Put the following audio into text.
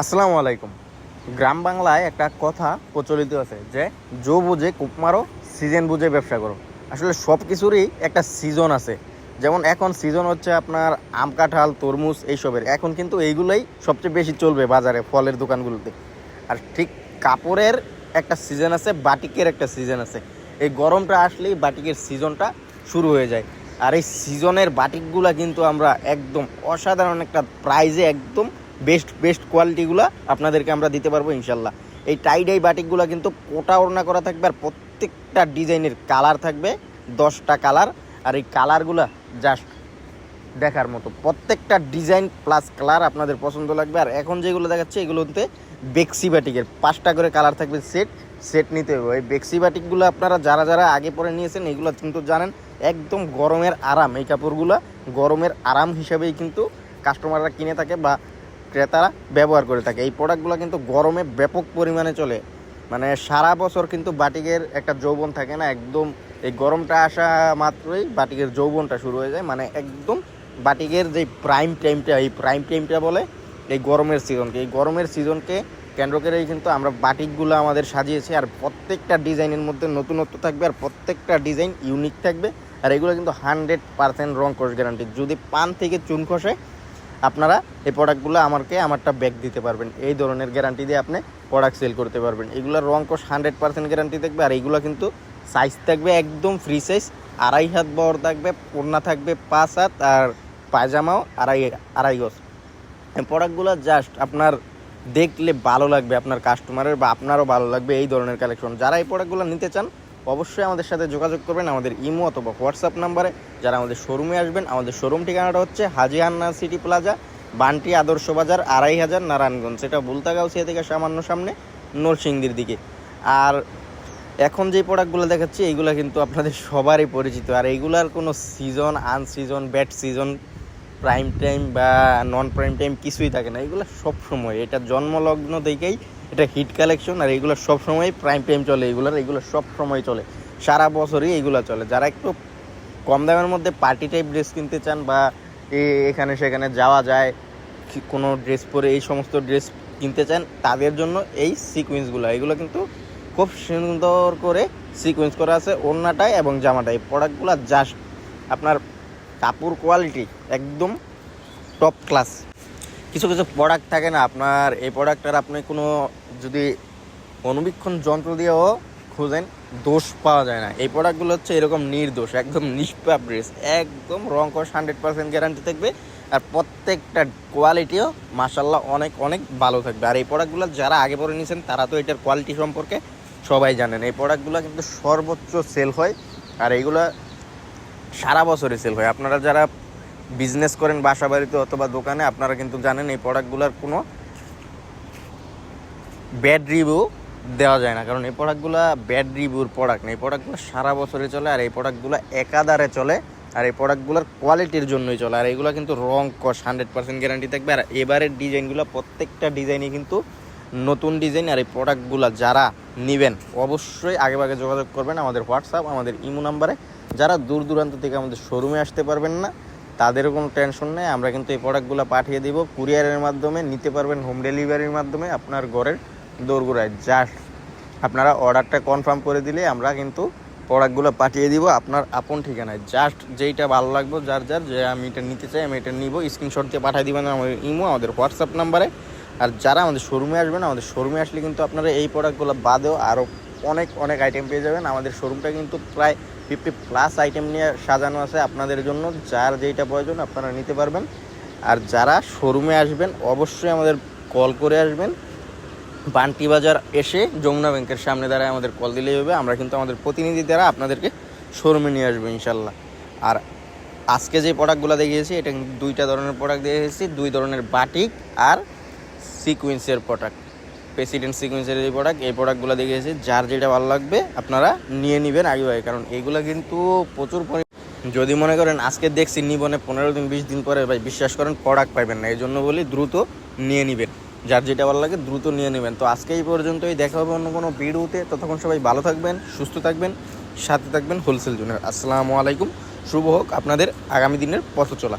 আসসালামু আলাইকুম। গ্রাম বাংলায় একটা কথা প্রচলিত আছে যে, জো বুঝে কূপ মারো, সিজন বুঝে ব্যবসা করো। আসলে সব কিছুরই একটা সিজন আছে। যেমন এখন সিজন হচ্ছে আপনার আম কাঁঠাল, তরমুজ এইসবের। এখন কিন্তু এইগুলোই সবচেয়ে বেশি চলবে বাজারে, ফলের দোকানগুলোতে। আর ঠিক কাপড়ের একটা সিজন আছে, বাটিকের একটা সিজন আছে। এই গরমটা আসলেই বাটিকের সিজনটা শুরু হয়ে যায়। আর এই সিজনের বাটিকগুলা কিন্তু আমরা একদম অসাধারণ একটা প্রাইজে একদম বেস্ট বেস্ট কোয়ালিটিগুলো আপনাদেরকে আমরা দিতে পারব ইনশাল্লাহ। এই টাইডাই বাটিকগুলো কিন্তু কোটা ওড়না করা থাকবে আর প্রত্যেকটা ডিজাইনের কালার থাকবে, দশটা কালার আর এই কালারগুলা জাস্ট দেখার মতো। প্রত্যেকটা ডিজাইন প্লাস কালার আপনাদের পছন্দ লাগবে। আর এখন যেগুলো দেখাচ্ছে, এগুলোতে বেক্সি বাটিকের পাঁচটা করে কালার থাকবে সেট সেট নিতে হবে। এই বেক্সি বাটিকগুলো আপনারা যারা যারা আগে পরে নিয়েছেন, এগুলো কিন্তু জানেন, একদম গরমের আরাম। এই কাপড়গুলো গরমের আরাম হিসাবেই কিন্তু কাস্টমাররা কিনে থাকে বা ক্রেতারা ব্যবহার করে থাকে। এই প্রোডাক্টগুলো কিন্তু গরমে ব্যাপক পরিমাণে চলে। মানে সারা বছর কিন্তু বাটিকের একটা যৌবন থাকে না, একদম এই গরমটা আসা মাত্রই বাটিকের যৌবনটা শুরু হয়ে যায়। মানে একদম বাটিকের যে প্রাইম টাইমটা এই প্রাইম টাইমটা বলে এই গরমের সিজনকে এই গরমের সিজনকে কেন্দ্র করেই কিন্তু আমরা বাটিকগুলো আমাদের সাজিয়েছি। আর প্রত্যেকটা ডিজাইনের মধ্যে নতুনত্ব থাকবে আর প্রত্যেকটা ডিজাইন ইউনিক থাকবে। আর এগুলো কিন্তু হান্ড্রেড পার্সেন্ট রং কোর্স গ্যারান্টি যদি পান থেকে চুন খসে আপনারা এই প্রোডাক্টগুলো আমাকে আমারটা ব্যাক দিতে পারবেন। এই ধরনের গ্যারান্টি দিয়ে আপনি প্রোডাক্ট সেল করতে পারবেন। এগুলোর রং কোর্স হান্ড্রেড পার্সেন্ট গ্যারান্টি থাকবে, আর এইগুলো কিন্তু সাইজ থাকবে একদম ফ্রি সাইজ আড়াই হাত বহর থাকবে, ওড়না থাকবে পাঁচ হাত, আর পায়জামাও আড়াই আড়াই গজ। প্রোডাক্টগুলো জাস্ট আপনার দেখলে ভালো লাগবে আপনার কাস্টমারের বা আপনারও ভালো লাগবে এই ধরনের কালেকশন যারা এই প্রোডাক্টগুলো নিতে চান অবশ্যই আমাদের সাথে যোগাযোগ করবেন আমাদের ইমো অথবা হোয়াটসঅ্যাপ নাম্বারে। যারা আমাদের শোরুমে আসবেন, আমাদের শোরুম ঠিকানাটা হচ্ছে হাজি আন্না সিটি প্লাজা, বান্টি আদর্শ বাজার, আড়াই হাজার নারায়ণগঞ্জ। সেটা বুলতাগাউসিয়া থেকে সামান্য সামনে নরসিংদীর দিকে। আর এখন যে প্রোডাক্টগুলো দেখাচ্ছি, এইগুলো কিন্তু আপনাদের সবারই পরিচিত। আর এইগুলার কোনো season unseason bad season prime time বা নন প্রাইম টাইম কিছুই থাকে না। এগুলো সবসময়। এটা জন্মলগ্ন থেকেই এটা হিট কালেকশন আর এগুলো সব সময় প্রাইম টাইম চলে, এগুলোর, এগুলো সব সময় চলে। সারা বছরই এগুলো চলে। যারা একটু কম দামের মধ্যে পার্টি টাইপ ড্রেস কিনতে চান বা এখানে সেখানে যাওয়া যায় কোনো ড্রেস পরে এই সমস্ত ড্রেস কিনতে চান, তাদের জন্য এই সিকুয়েন্সগুলো এগুলো কিন্তু খুব সুন্দর করে সিকুয়েন্স করা আছে ওড়নাটায় এবং জামাটায়। প্রোডাক্টগুলো জাস্ট আপনার কাপড় কোয়ালিটি একদম টপ ক্লাস কিছু কিছু প্রোডাক্ট থাকে না, আপনার এই প্রোডাক্টটার আপনি কোনো যদি অনুবীক্ষণ যন্ত্র দিয়েও খুঁজেন, দোষ পাওয়া যায় না। এই প্রোডাক্টগুলো হচ্ছে এরকম নির্দোষ, একদম নিষ্পাপ ড্রেস একদম রং কস হান্ড্রেড পার্সেন্ট গ্যারান্টি থাকবে আর প্রত্যেকটা কোয়ালিটিও মাসাল্লাহ অনেক অনেক ভালো থাকবে। আর এই প্রোডাক্টগুলো যারা আগে পরে নিয়েছেন তারা তো এটার কোয়ালিটি সম্পর্কে সবাই জানেন। এই প্রোডাক্টগুলো কিন্তু সর্বোচ্চ সেল হয়, আর এইগুলো সারা বছরই সেল হয়। আপনারা যারা বিজনেস করেন বাসা বাড়িতে অথবা দোকানে, আপনারা কিন্তু জানেন এই প্রোডাক্টগুলোর কোনো ব্যাড রিভিউ দেওয়া যায় না। কারণ এই প্রোডাক্টগুলো ব্যাড রিভিউর প্রোডাক্ট না। এই প্রোডাক্টগুলো সারা বছরে চলে আর এই প্রোডাক্টগুলো একাধারে চলে আর এই প্রোডাক্টগুলোর কোয়ালিটির জন্যই চলে। আর এইগুলো কিন্তু রং কস হান্ড্রেড পার্সেন্ট গ্যারান্টি থাকবে। আর এবারের ডিজাইনগুলো প্রত্যেকটা ডিজাইনই কিন্তু নতুন ডিজাইন আর এই প্রোডাক্টগুলো যারা নেবেন, অবশ্যই আগেভাগে যোগাযোগ করবেন আমাদের হোয়াটসঅ্যাপ আমাদের ইমো নাম্বারে। যারা দূর দূরান্ত থেকে আমাদের শোরুমে আসতে পারবেন না তাদেরও কোনো টেনশন নেই, আমরা কিন্তু এই প্রোডাক্টগুলো পাঠিয়ে দিব। কুরিয়ারের মাধ্যমে নিতে পারবেন হোম ডেলিভারির মাধ্যমে আপনার ঘরের দোরগোড়ায়। জাস্ট আপনারা অর্ডারটা কনফার্ম করে দিলে আমরা কিন্তু প্রোডাক্টগুলো পাঠিয়ে দিব আপনার আপন ঠিকানায়। জাস্ট যেইটা ভালো লাগবে, যার যার, যে আমি এটা নিতে চাই, আমি এটা নিব স্ক্রিনশট দিয়ে পাঠিয়ে দিবেন আমাদের ইমো আমাদের হোয়াটসঅ্যাপ নাম্বারে আর যারা আমাদের শোরুমে আসবেন, আমাদের শোরুমে আসলে কিন্তু আপনারা এই প্রোডাক্টগুলো বাদেও আরও অনেক অনেক আইটেম পেয়ে যাবেন। আমাদের শোরুমটা কিন্তু প্রায় ফিফটি প্লাস আইটেম নিয়ে সাজানো আছে আপনাদের জন্য। যার যেইটা প্রয়োজন আপনারা নিতে পারবেন। আর যারা শোরুমে আসবেন, অবশ্যই আমাদের কল করে আসবেন। বান্টি বাজার এসে যমুনা ব্যাংকের সামনে দাঁড়ায় আমাদের কল দিলেই হবে। আমরা কিন্তু আমাদের প্রতিনিধি দ্বারা আপনাদেরকে শোরুমে নিয়ে আসব ইনশাল্লাহ। আর আজকে যে প্রোডাক্টগুলো দেখিয়েছি, এটা দুইটা ধরনের প্রোডাক্ট দেখিয়েছি। দুই ধরনের বাটিক আর সিকুয়েন্সের প্রোডাক্ট। প্রেসিডেন্ট সিকুয়েন্সের এই প্রোডাক্ট এই প্রোডাক্টগুলো দেখিয়েছি যার যেটা ভালো লাগবে, আপনারা নিয়ে নেবেন আগে ভাই কারণ এইগুলো কিন্তু প্রচুর পরি যদি মনে করেন আজকে দেখছি নিবনে পনেরো দিন, বিশ দিন পরে ভাই, বিশ্বাস করেন প্রোডাক্ট পাইবেন না। এই জন্য বলি দ্রুত নিয়ে নেবেন। যার যেটা ভালো লাগে দ্রুত নিয়ে নেবেন। তো আজকে এই পর্যন্তই। দেখা হবে অন্য কোনো ভিডিওতে। ততক্ষণ সবাই ভালো থাকবেন, সুস্থ থাকবেন, সাথে থাকবেন হোলসেল জোনের আসসালামু আলাইকুম। শুভ হোক আপনাদের আগামী দিনের পথ চলা